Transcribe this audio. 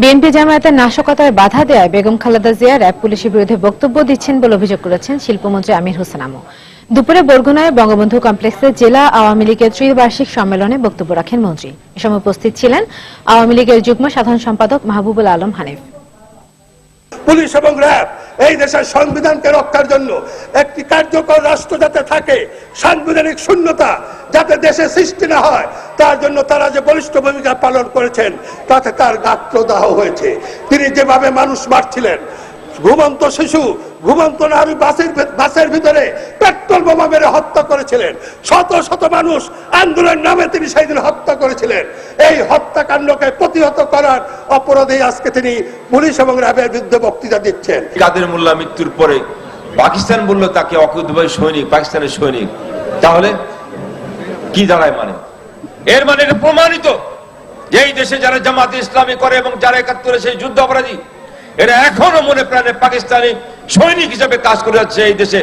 BNP জামায়াতের নাশকতায় বাধা দেয় বেগম খালেদা জিয়া র্যাব পুলিশের বিরুদ্ধে বক্তব্য দিচ্ছেন বলে অভিযোগ করেছেন শিল্পমন্ত্রী আমির হোসেন আমু। দুপুরে বরগুনায় বঙ্গবন্ধু কমপ্লেক্সে জেলা আওয়ামী লীগের ত্রিবার্ষিক সম্মেলনে বক্তব্য রাখেন মন্ত্রী। এ সময় উপস্থিত ছিলেন আওয়ামী লীগের যুগ্ম সাধারণ সম্পাদক মাহবুবুল আলম হানিফ। পুলিশ এবং র্যাব এই দেশের সংবিধানকে রক্ষার জন্য একটি কার্যকর রাষ্ট্র যাতে থাকে, সাংবিধানিক শূন্যতা যাতে দেশে সৃষ্টি না হয় তার জন্য তারা যে বলিষ্ঠ ভূমিকা পালন করেছেন, তাতে তার গাত্রদাহ হয়েছে। তিনি যেভাবে মানুষ মারছিলেন, ঘুমন্ত শিশু, ঘুমন্ত নারী বাসের বাসের ভিতরে পেট্রোল বোমা মেরে হত্যা করেছিলেন। শত শত মানুষ আন্দোলন নামে তিনি সেই দিন হত্যা করেছিলেন। এই হত্যাকাণ্ডকে প্রতিহত করার অপরাধে আজকে তিনি পুলিশ এবং র্যাবের বিরুদ্ধে বক্তৃতা দিচ্ছেন। কাদের মোল্লা মৃত্যুর পরে পাকিস্তান বলল তাকে অকুতভাবে সৈনিক, পাকিস্তানের সৈনিক। তাহলে কি দাঁড়ায় মানে? এর মানে এটা প্রমাণিত যে এই দেশে যারা জামাত ইসলামী করে এবং যারা একাত্তরে সেই যুদ্ধ অপরাধী এরা এখনও মনে প্রাণে পাকিস্তানি সৈনিক হিসেবে কাজ করে যাচ্ছে এই দেশে।